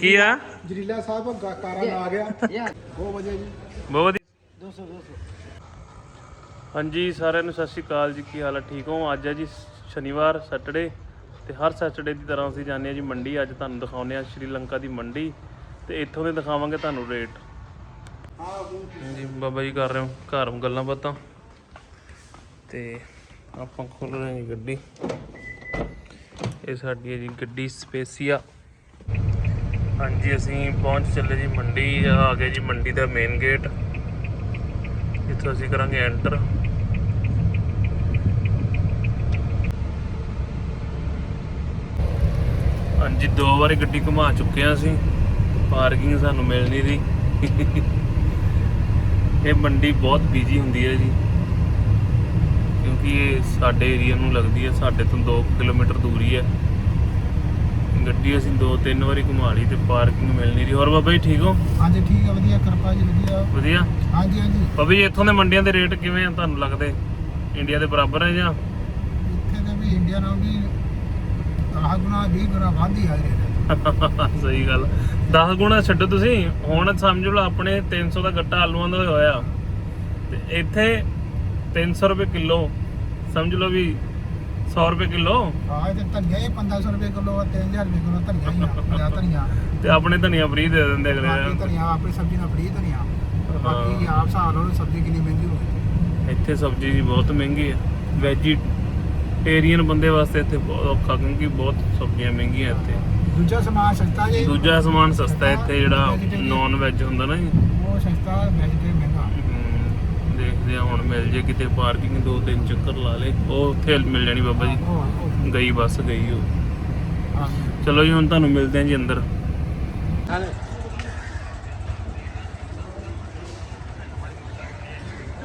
ਕੀ ਆ ਜਰੀਲਾ ਸਾਹਿਬ ਆ ਗਿਆ ਜੀ 200 200 ਹਾਂਜੀ ਸਾਰਿਆਂ ਨੂੰ ਸਤਿ ਸ਼੍ਰੀ ਅਕਾਲ ਜੀ ਕੀ ਹਾਲ ਹੈ ਠੀਕ ਹੋ ਅੱਜ ਹੈ ਜੀ ਸ਼ਨੀਵਾਰ ਸੈਟਰਡੇ ਤੇ ਹਰ ਸੈਟਰਡੇ ਦੀ ਤਰ੍ਹਾਂ ਅਸੀਂ ਜਾਂਦੇ ਆ ਜੀ ਮੰਡੀ ਅੱਜ ਤੁਹਾਨੂੰ ਦਿਖਾਉਂਦੇ ਹਾਂ ਸ਼੍ਰੀਲੰਕਾ ਦੀ ਮੰਡੀ ਤੇ ਇੱਥੋਂ ਦੇ ਦਿਖਾਵਾਂਗੇ ਤੁਹਾਨੂੰ ਰੇਟ ਜੀ ਬਾਬਾ ਜੀ ਕਰ ਰਹੇ ਹੋ ਘਰੋਂ ਗੱਲਾਂ ਬਾਤਾਂ ਤੇ ਆਪਾਂ ਖੋਲ ਰਹੇ ਹਾਂ ਗੱਡੀ ਇਹ ਸਾਡੀ ਹੈ ਜੀ ਗੱਡੀ ਸਪੇਸੀਆ ਹਾਂਜੀ ਅਸੀਂ ਪਹੁੰਚ ਚੱਲੇ ਜੀ ਮੰਡੀ ਆ ਗਏ ਜੀ ਮੰਡੀ ਦਾ ਮੇਨ ਗੇਟ ਇੱਥੋਂ ਅਸੀਂ ਕਰਾਂਗੇ ਐਂਟਰ ਹਾਂਜੀ ਦੋ ਵਾਰੀ ਗੱਡੀ ਘੁਮਾ ਚੁੱਕੇ ਆ ਅਸੀਂ ਪਾਰਕਿੰਗ ਸਾਨੂੰ ਮਿਲ ਨਹੀਂ ਰਹੀ ਇਹ ਮੰਡੀ ਬਹੁਤ ਬੀਜੀ ਹੁੰਦੀ ਹੈ ਜੀ ਕਿ ਇਹ ਸਾਡੇ ਏਰੀਆ ਨੂੰ ਲੱਗਦੀ ਹੈ ਸਾਡੇ ਤੋਂ 2 ਕਿਲੋਮੀਟਰ ਦੂਰੀ ਹੈ ਗੱਡੀ ਅਸੀਂ ਦੋ ਤਿੰਨ ਵਾਰੀ ਘੁਮਾ ਲਈ ਤੇ ਪਾਰਕਿੰਗ ਮਿਲ ਨਹੀਂ ਰਹੀ ਹੋਰ ਬਾਬਾ ਜੀ ਠੀਕ ਹੋ ਹਾਂਜੀ ਠੀਕ ਆ ਵਧੀਆ ਕਿਰਪਾ ਜੀ ਵਧੀਆ ਵਧੀਆ ਹਾਂਜੀ ਹਾਂਜੀ ਬਾਬਾ ਜੀ ਇੱਥੋਂ ਦੇ ਮੰਡੀਆਂ ਦੇ ਰੇਟ ਕਿਵੇਂ ਆ ਤੁਹਾਨੂੰ ਲੱਗਦੇ ਇੰਡੀਆ ਦੇ ਬਰਾਬਰ ਹੈ ਜਾਂ ਇੱਥੇ ਤਾਂ ਵੀ ਇੰਡੀਆ ਨਾਲੋਂ ਵੀ 10 ਗੁਣਾ 20 ਗੁਣਾ ਵਾਧੀ ਆ ਰਹੇ ਸਹੀ ਗੱਲ 10 ਗੁਣਾ ਛੱਡੋ ਤੁਸੀਂ ਹੁਣ ਸਮਝ ਲਓ ਆਪਣੇ 300 ਦਾ ਗੱਟਾ ਆਲੂਆਂ ਦਾ ਹੋਇਆ ਤੇ ਇੱਥੇ 300 ਰੁਪਏ ਕਿਲੋ ਸਮਝ ਲਓ ਵੀ 100 ਰੁਪਏ ਕਿਲੋ ਹਾਂ ਇਹ ਤੇ ਧਨੀਆ ਇਹ 1500 ਰੁਪਏ ਕਿਲੋ ਆ 3000 ਰੁਪਏ ਕਿਲੋ ਧਨੀਆ ਹੀ ਆ ਪੰਜਾਹ ਧਨੀਆ ਤੇ ਆਪਣੇ ਧਨੀਆ ਫ੍ਰੀ ਦੇ ਦਿੰਦੇ ਅਗਲੇ ਬਾਕੀ ਧਨੀਆ ਆਪਣੀ ਸਬਜ਼ੀ ਨਾਲ ਫ੍ਰੀ ਧਨੀਆ ਬਾਕੀ ਆਪ ਸਾਲ ਨਾਲ ਸਬਜ਼ੀ ਕਿੰਨੀ ਮਹਿੰਗੀ ਹੋ ਇੱਥੇ ਸਬਜ਼ੀ ਜੀ ਬਹੁਤ ਮਹਿੰਗੀ ਆ ਵੈਜੀਟੇਰੀਅਨ ਬੰਦੇ ਵਾਸਤੇ ਇੱਥੇ ਬਹੁਤ ਔਖਾ ਕਿਉਂਕਿ ਬਹੁਤ ਸਬਜ਼ੀਆਂ ਮਹਿੰਗੀਆਂ ਇੱਥੇ ਦੂਜਾ ਸਮਾਨ ਸਸਤਾ ਜੀ ਦੂਜਾ ਸਮਾਨ ਸਸਤਾ ਇੱਥੇ ਜਿਹੜਾ ਨਾਨ ਵੈਜ ਹੁੰਦਾ ਨਾ ਜੀ ਉਹ ਸਸਤਾ ਵੈਜੀਟੇਰੀਅਨ ਮਹਿੰਗਾ ਦੇਖਦੇ ਆ ਹੁਣ ਮਿਲ ਜੇ ਕਿਤੇ ਪਾਰਕਿੰਗ ਦੋ ਤਿੰਨ ਚੱਕਰ ਲਾ ਲੇ ਉਹ ਉੱਥੇ ਮਿਲ ਜਾਣੀ ਬਾਬਾ ਜੀ ਉਹ ਉਹ ਗਈ ਬੱਸ ਗਈ ਉਹ ਹਾਂ ਚਲੋ ਜੀ ਹੁਣ ਤੁਹਾਨੂੰ ਮਿਲਦੇ ਆ ਜੀ ਅੰਦਰ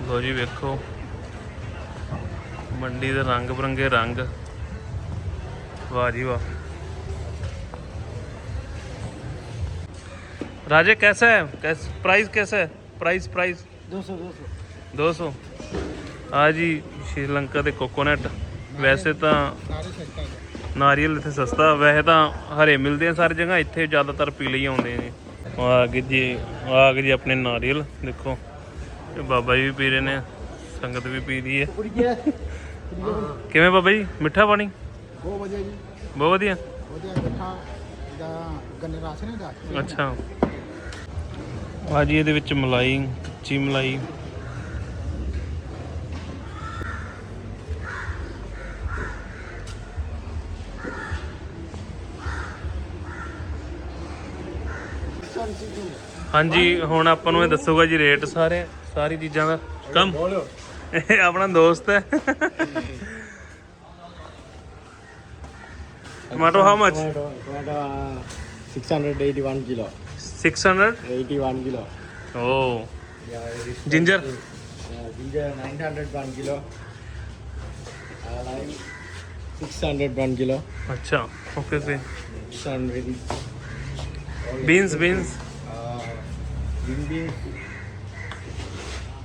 ਲੋ ਜੀ ਵੇਖੋ ਮੰਡੀ ਦੇ ਰੰਗ ਬਰੰਗੇ ਰੰਗ ਵਾਹ ਜੀ ਵਾਹ राजे कैसा है कैस प्राइस कैसा है प्राइस प्राइस 200 200 ਦੋਸਤੋ ਆ ਜੀ ਸ਼੍ਰੀਲੰਕਾ ਦੇ ਕੋਕੋਨਟ ਵੈਸੇ ਤਾਂ ਨਾਰੀਅਲ ਇੱਥੇ ਸਸਤਾ ਵੈਸੇ ਤਾਂ ਹਰੇ ਮਿਲਦੇ ਆ ਸਾਰੀ ਜਗ੍ਹਾ ਇੱਥੇ ਜ਼ਿਆਦਾਤਰ ਪੀਲੇ ਹੀ ਆਉਂਦੇ ਨੇ ਆ ਗਏ ਜੀ ਆ ਗਏ ਜੀ ਆਪਣੇ ਨਾਰੀਅਲ ਦੇਖੋ ਇਹ ਬਾਬਾ ਜੀ ਵੀ ਪੀ ਰਹੇ ਨੇ ਸੰਗਤ ਵੀ ਪੀ ਰਹੀ ਹੈ ਕਿਵੇਂ ਬਾਬਾ ਜੀ ਮਿੱਠਾ ਪਾਣੀ ਬਹੁਤ ਵਧੀਆ ਜੀ ਬਹੁਤ ਵਧੀਆ ਵਧੀਆ ਦਾ ਗੰਨੇ ਦਾ ਅੱਛਾ ਆ ਜੀ ਇਹਦੇ ਵਿੱਚ ਮਲਾਈ ਕੱਚੀ ਮਲਾਈ ਹਾਂਜੀ ਹੁਣ ਆਪਾਂ ਨੂੰ ਇਹ ਦੱਸੂਗਾ ਜੀ ਰੇਟ ਸਾਰੇ ਸਾਰੀ ਚੀਜ਼ਾਂ ਦਾ ਕੰਮ ਇਹ ਆਪਣਾ ਦੋਸਤ ਹੈ tomato how much 681 kilo 681 kilo oh ginger ginger 901 kilo 601 kilo ਅੱਛਾ okay see beans beans Will be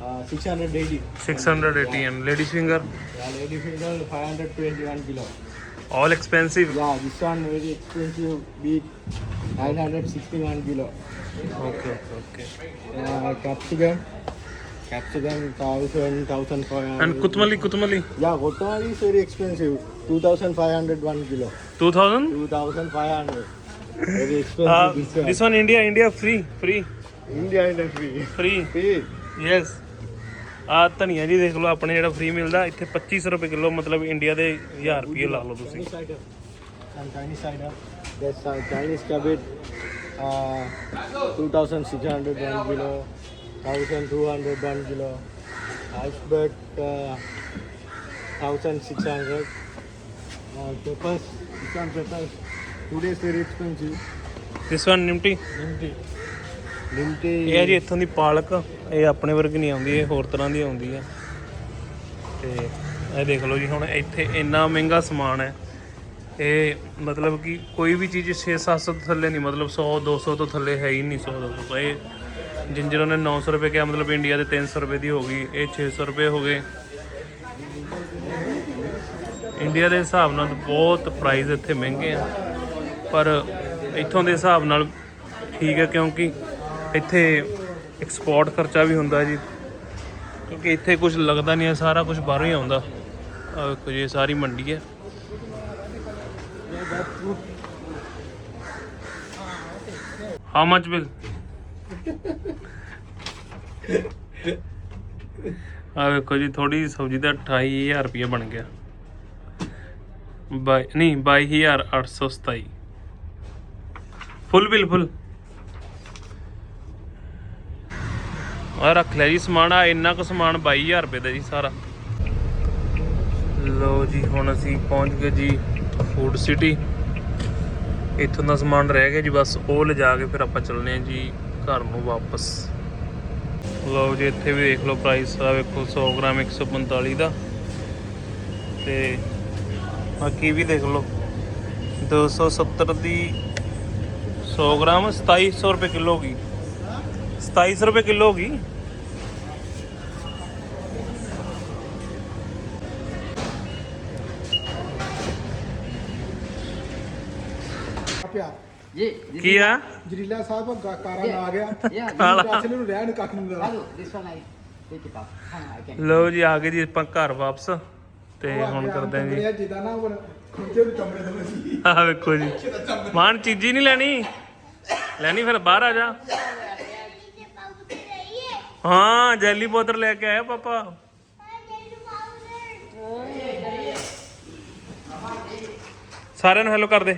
ah, 680. 680 and lady finger? Yeah, lady finger 521 kilo. All expensive? Yeah, this one very expensive beet 961 kilo. Okay. Capsicum 1,500. And Kutmali? Yeah, Kutmali is very expensive. 2,501 kilo. 2,000? 2,500. Very uh, expensive. This one India free. India industry free free yes ਆ ਧਨੀਆ ਜੀ ਦੇਖ ਲਓ ਆਪਣੇ ਜਿਹੜਾ free ਮਿਲਦਾ ਇੱਥੇ 2500 ਰੁਪਏ ਕਿਲੋ ਮਤਲਬ ਇੰਡੀਆ ਦੇ 1000 ਰੁਪਏ ਲਾ ਲਓ ਤੁਸੀਂ Chinese cider that's Chinese cabbage 2600 1 kilo 1200 1 kilo ice uh, 1600 uh, uh, uh, peppers some peppers say very expensive this one ninety ninety ਇਹ ਜੀ ਇੱਥੋਂ ਦੀ ਪਾਲਕ ਇਹ ਆਪਣੇ ਵਰਗ ਨਹੀਂ ਆਉਂਦੀ ਇਹ ਹੋਰ ਤਰ੍ਹਾਂ ਦੀ ਆਉਂਦੀ ਆ ਤੇ ਇਹ ਦੇਖ ਲਓ ਜੀ ਹੁਣ ਇੱਥੇ ਇੰਨਾ ਮਹਿੰਗਾ ਸਮਾਨ ਹੈ ਇਹ ਮਤਲਬ ਕਿ ਕੋਈ ਵੀ ਚੀਜ਼ 6-700 ਥੱਲੇ ਨਹੀਂ ਮਤਲਬ 100 200 ਤੋਂ ਥੱਲੇ ਹੈ ਹੀ ਨਹੀਂ 100 200 ਇਹ ਜਿੰਜਰ ਨੇ 900 ਰੁਪਏ ਕਿਹਾ ਮਤਲਬ ਇੰਡੀਆ ਦੇ 300 ਰੁਪਏ ਦੀ ਹੋ ਗਈ ਇਹ 600 ਰੁਪਏ ਹੋ ਗਏ ਇੰਡੀਆ ਦੇ ਹਿਸਾਬ ਨਾਲ ਬਹੁਤ ਪ੍ਰਾਈਸ ਇੱਥੇ ਮਹਿੰਗੇ ਆ ਪਰ ਇੱਥੋਂ ਦੇ ਹਿਸਾਬ ਨਾਲ ਠੀਕ ਹੈ ਕਿਉਂਕਿ ਇੱਥੇ ਐਕਸਪੋਰਟ ਖਰਚਾ ਵੀ ਹੁੰਦਾ ਜੀ ਕਿਉਂਕਿ ਇੱਥੇ ਕੁਝ ਲੱਗਦਾ ਨਹੀਂ ਹੈ ਸਾਰਾ ਕੁਝ ਬਾਹਰੋਂ ਹੀ ਆਉਂਦਾ ਕੁਝ ਇਹ ਸਾਰੀ ਮੰਡੀ ਹੈ ਹਾਊ ਮਚ ਬਿਲ ਆ ਵੇਖੋ ਜੀ ਥੋੜੀ ਸਬਜ਼ੀ ਦਾ 28000 ਰੁਪਏ ਬਣ ਗਿਆ ਬਾਈ ਨਹੀਂ 22827 ਫੁੱਲ ਬਿਲ ਫੁੱਲ ਆ ਰੱਖ ਲੈ ਜੀ ਸਮਾਨ ਆ ਇੰਨਾ ਕੁ ਸਮਾਨ 22000 ਰੁਪਏ ਦਾ ਜੀ ਸਾਰਾ ਲਓ ਜੀ ਹੁਣ ਅਸੀਂ ਪਹੁੰਚ ਗਏ ਜੀ ਫੂਡ ਸਿਟੀ ਇੱਥੋਂ ਦਾ ਸਮਾਨ ਰਹਿ ਗਿਆ ਜੀ ਬਸ ਉਹ ਲਿਜਾ ਕੇ ਫਿਰ ਆਪਾਂ ਚੱਲਨੇ ਆ ਜੀ ਘਰ ਨੂੰ ਵਾਪਸ ਲਓ ਜੀ ਇੱਥੇ ਵੀ ਦੇਖ ਲਓ ਪ੍ਰਾਈਸ ਸਾਰਾ ਵੇਖੋ 100 ਗ੍ਰਾਮ 145 ਦਾ ਤੇ ਬਾਕੀ ਵੀ ਦੇਖ ਲਓ 270 ਦੀ 100 ਗ੍ਰਾਮ 2700 ਰੁਪਏ ਕਿਲੋ ਹੋ ਗਈ 2700 ਰੁਪਏ ਕਿਲੋ ਹੋ ਗਈ ਪਿਆ ਜੀ ਕੀ ਆ ਜਰੀਲਾ ਸਾਹਿਬ ਗਾ- ਆ ਗਿਆ ਕਾਲਾ। ਕਾਲਾ ਨੂੰ ਰਹਿਣ ਕੱਖ ਨੂੰ ਦਾ ਲੋ this one I take it off. Hang on, I ਜੀ ਆ ਗਏ ਜੀ ਆਪਾਂ ਘਰ ਵਾਪਸ ਤੇ ਹੁਣ ਕਰਦੇ ਆ ਜੀ ਜਿੱਦਾਂ ਨਾ ਹੁਣ ਖੁੰਝੇ ਨੂੰ ਚਮੜੇ ਦੇ ਸੀ ਆ ਵੇਖੋ ਜੀ ਮਾਨ ਚੀਜ਼ੀ ਨਹੀਂ ਲੈਣੀ ਲੈਣੀ ਫਿਰ ਬਾਹਰ ਆ ਜਾ ਹਾਂ ਜੈਲੀ ਪਾਊਡਰ ਲੈ ਕੇ ਆਇਆ ਪਾਪਾ ਸਾਰਿਆਂ ਨੂੰ ਹੈਲੋ ਕਰ ਦੇ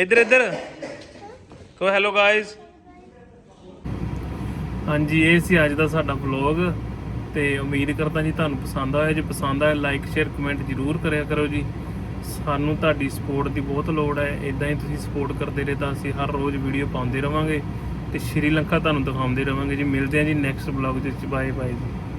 ਇੱਧਰ ਇੱਧਰ ਸੋ ਹੈਲੋ ਗਾਇਸ ਹਾਂਜੀ ਇਹ ਸੀ ਅੱਜ ਦਾ ਸਾਡਾ ਵਲੌਗ ਤੇ ਉਮੀਦ ਕਰਦਾ ਜੀ ਤੁਹਾਨੂੰ ਪਸੰਦ ਆਇਆ ਜੇ ਪਸੰਦ ਆਇਆ ਲਾਈਕ ਸ਼ੇਅਰ ਕਮੈਂਟ ਜ਼ਰੂਰ ਕਰਿਆ ਕਰੋ ਜੀ ਸਾਨੂੰ ਤੁਹਾਡੀ ਸਪੋਰਟ ਦੀ ਬਹੁਤ ਲੋੜ ਹੈ ਇਦਾਂ ਹੀ ਤੁਸੀਂ ਸਪੋਰਟ ਕਰਦੇ ਰਹੇ ਤਾਂ ਅਸੀਂ ਹਰ ਰੋਜ਼ ਵੀਡੀਓ ਪਾਉਂਦੇ ਰਵਾਂਗੇ ਤੇ ਸ਼੍ਰੀਲੰਕਾ ਤੁਹਾਨੂੰ ਦਿਖਾਉਂਦੇ ਰਵਾਂਗੇ ਜੀ ਮਿਲਦੇ ਹਾਂ ਜੀ ਨੈਕਸਟ ਵਲੌਗ ਦੇ ਵਿੱਚ ਬਾਏ ਬਾਏ ਜੀ